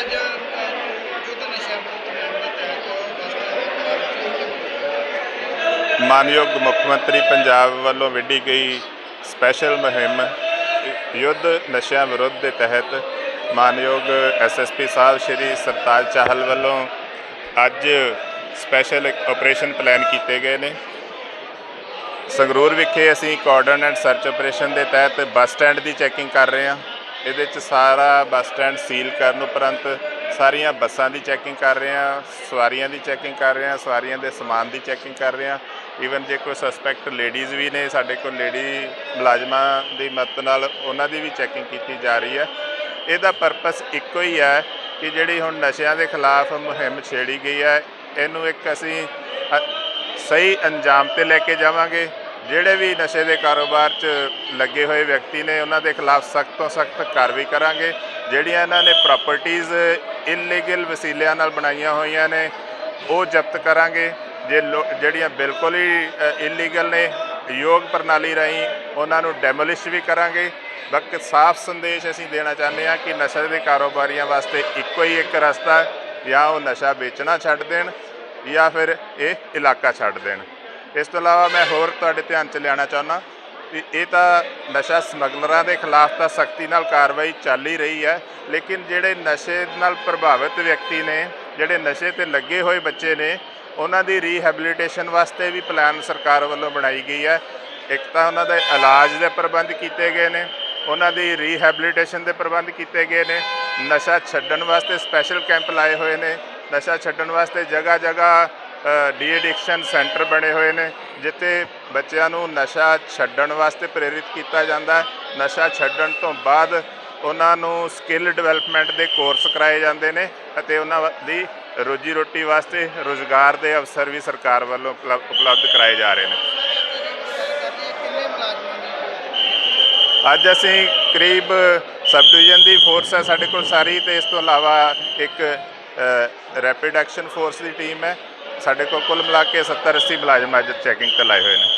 ਅੱਜ ਯੁੱਧ ਨਸ਼ਾ ਮੁਕਤ ਮੁਹਿੰਮ ਦੇ ਤਹਿਤ ਬਸਤਾ ਮਾਨਯੋਗ ਮੁੱਖ ਮੰਤਰੀ ਪੰਜਾਬ ਵੱਲੋਂ ਵਿੱਢੀ ਗਈ ਸਪੈਸ਼ਲ ਮੁਹਿੰਮ ਯੁੱਧ ਨਸ਼ਿਆਂ ਵਿਰੁੱਧ ਦੇ ਤਹਿਤ ਮਾਨਯੋਗ ਐਸਐਸਪੀ ਸਾਹਿਬ ਸ਼੍ਰੀ ਸਰਤਾਜ ਚਾਹਲ ਵੱਲੋਂ ਅੱਜ ਸਪੈਸ਼ਲ ਆਪਰੇਸ਼ਨ ਪਲਾਨ ਕੀਤੇ ਗਏ ਨੇ। ਸੰਗਰੂਰ ਵਿਖੇ ਅਸੀਂ ਕਾਰਡਨ ਐਂਡ ਸਰਚ ਆਪਰੇਸ਼ਨ ਦੇ ਤਹਿਤ ਬੱਸ ਸਟੈਂਡ ਦੀ ਚੈਕਿੰਗ ਕਰ ਰਹੇ ਹਾਂ। ਇਹਦੇ ਚ ਸਾਰਾ ਬੱਸ ਸਟੈਂਡ ਸੀਲ ਕਰਨ ਉਪਰੰਤ ਸਾਰੀਆਂ ਬੱਸਾਂ ਦੀ ਚੈਕਿੰਗ ਕਰ ਰਹੇ ਹਾਂ, ਸਵਾਰੀਆਂ ਦੀ ਚੈਕਿੰਗ ਕਰ ਰਹੇ ਹਾਂ, ਸਵਾਰੀਆਂ ਦੇ ਸਮਾਨ ਦੀ ਚੈਕਿੰਗ ਕਰ ਰਹੇ ਹਾਂ। ਈਵਨ ਜੇ ਕੋਈ ਸਸਪੈਕਟ ਲੇਡੀਜ਼ ਵੀ ਨੇ, ਸਾਡੇ ਕੋਲ ਲੇਡੀ ਮੁਲਾਜ਼ਮਾਂ ਦੀ ਮਦਦ ਨਾਲ ਉਹਨਾਂ ਦੀ ਵੀ ਚੈਕਿੰਗ ਕੀਤੀ ਜਾ ਰਹੀ ਹੈ। ਇਹਦਾ ਪਰਪਸ ਇੱਕੋ ਹੀ ਹੈ ਕਿ ਜਿਹੜੀ ਹੁਣ ਨਸ਼ਿਆਂ ਦੇ ਖਿਲਾਫ ਮੁਹਿੰਮ ਛੇੜੀ ਗਈ ਹੈ, ਇਹਨੂੰ ਇੱਕ ਅਸੀਂ ਸਹੀ ਅੰਜਾਮ ਤੇ ਲੈ ਕੇ ਜਾਵਾਂਗੇ। ਜਿਹੜੇ ਵੀ ਨਸ਼ੇ ਦੇ ਕਾਰੋਬਾਰ 'ਚ ਲੱਗੇ ਹੋਏ ਵਿਅਕਤੀ ਨੇ, ਉਹਨਾਂ ਦੇ ਖਿਲਾਫ ਸਖਤ ਤੋਂ ਸਖਤ ਕਾਰਵਾਈ ਕਰਾਂਗੇ। ਜਿਹੜੀਆਂ ਇਹਨਾਂ ਨੇ ਪ੍ਰਾਪਰਟੀਆਂ ਇਲੀਗਲ ਵਸੀਲਿਆਂ ਨਾਲ ਬਣਾਈਆਂ ਹੋਈਆਂ ਨੇ, ਉਹ ਜ਼ਬਤ ਕਰਾਂਗੇ। ਜੇ ਲੋ- ਜਿਹੜੀਆਂ ਬਿਲਕੁਲ ਹੀ ਇਲੀਗਲ ਨੇ, ਯੋਗ ਪ੍ਰਣਾਲੀ ਰਾਹੀਂ ਉਹਨਾਂ ਨੂੰ ਡੈਮੋਲਿਸ਼ ਵੀ ਕਰਾਂਗੇ। ਬਕ ਸਾਫ਼ ਸੰਦੇਸ਼ ਅਸੀਂ ਦੇਣਾ ਚਾਹੁੰਦੇ ਹਾਂ ਕਿ ਨਸ਼ੇ ਦੇ ਕਾਰੋਬਾਰੀਆਂ ਵਾਸਤੇ ਇੱਕੋ ਹੀ ਇੱਕ ਰਸਤਾ, ਜਾਂ ਉਹ ਨਸ਼ਾ ਵੇਚਣਾ ਛੱਡ ਦੇਣ, ਜਾਂ ਫਿਰ ਇਹ ਇਲਾਕਾ ਛੱਡ ਦੇਣ। ਇਸ ਤੋਂ ਇਲਾਵਾ ਮੈਂ ਹੋਰ ਤੁਹਾਡੇ ਧਿਆਨ 'ਚ ਲਿਆਉਣਾ ਚਾਹੁੰਦਾ ਵੀ ਇਹ ਤਾਂ ਨਸ਼ਾ ਸਮਗਲਰਾਂ ਦੇ ਖਿਲਾਫ ਤਾਂ ਸਖਤੀ ਨਾਲ ਕਾਰਵਾਈ ਚੱਲ ਹੀ ਰਹੀ ਹੈ, ਲੇਕਿਨ ਜਿਹੜੇ ਨਸ਼ੇ ਨਾਲ ਪ੍ਰਭਾਵਿਤ ਵਿਅਕਤੀ ਨੇ, ਜਿਹੜੇ ਨਸ਼ੇ ਤੇ ਲੱਗੇ ਹੋਏ ਬੱਚੇ ਨੇ, ਉਹਨਾਂ ਦੀ ਰੀਹੈਬਿਲਿਟੇਸ਼ਨ ਵਾਸਤੇ ਵੀ ਪਲਾਨ ਸਰਕਾਰ ਵੱਲੋਂ ਬਣਾਈ ਗਈ ਹੈ। ਇੱਕ ਤਾਂ ਉਹਨਾਂ ਦੇ ਇਲਾਜ ਦੇ ਪ੍ਰਬੰਧ ਕੀਤੇ ਗਏ ਨੇ, ਉਹਨਾਂ ਦੀ ਰੀਹੈਬਿਲਿਟੇਸ਼ਨ ਦੇ ਪ੍ਰਬੰਧ ਕੀਤੇ ਗਏ ਨੇ, ਨਸ਼ਾ ਛੱਡਣ ਵਾਸਤੇ ਸਪੈਸ਼ਲ ਕੈਂਪ ਲਾਏ ਹੋਏ ਨੇ, ਨਸ਼ਾ ਛੱਡਣ ਵਾਸਤੇ ਜਗ੍ਹਾ ਜਗ੍ਹਾ ਡੀ ਐਡਿਕਸ਼ਨ ਸੈਂਟਰ ਬਣੇ ਹੋਏ ਨੇ, ਜਿੱਥੇ ਬੱਚਿਆਂ ਨੂੰ ਨਸ਼ਾ ਛੱਡਣ ਵਾਸਤੇ ਪ੍ਰੇਰਿਤ ਕੀਤਾ ਜਾਂਦਾ ਹੈ। ਨਸ਼ਾ ਛੱਡਣ ਤੋਂ ਬਾਅਦ ਉਹਨਾਂ ਨੂੰ ਸਕਿੱਲ ਡਿਵੈਲਪਮੈਂਟ ਦੇ ਕੋਰਸ ਕਰਾਏ ਜਾਂਦੇ ਨੇ ਅਤੇ ਉਹਨਾਂ ਦੀ ਰੋਜੀ ਰੋਟੀ ਵਾਸਤੇ ਰੋਜ਼ਗਾਰ ਦੇ ਅਵਸਰ ਵੀ ਸਰਕਾਰ ਵੱਲੋਂ ਉਪਲਬ- ਉਪਲਬਧ ਕਰਾਏ ਜਾ ਰਹੇ ਨੇ। ਅੱਜ ਅਸੀਂ ਕਰੀਬ ਸਬ ਡਿਵੀਜ਼ਨ ਦੀ ਫੋਰਸ ਹੈ ਸਾਡੇ ਕੋਲ ਸਾਰੀ ਤੇ ਇਸ ਤੋਂ ਇਲਾਵਾ ਇੱਕ ਰੈਪਿਡ ਐਕਸ਼ਨ ਫੋਰਸ ਦੀ ਟੀਮ ਹੈ। ਸਾਡੇ ਕੋਲ ਕੁੱਲ ਮਿਲਾ ਕੇ 70 80 ਮੁਲਾਜ਼ਮ ਅੱਜ ਚੈਕਿੰਗ ਤੇ ਲਾਏ ਹੋਏ ਨੇ।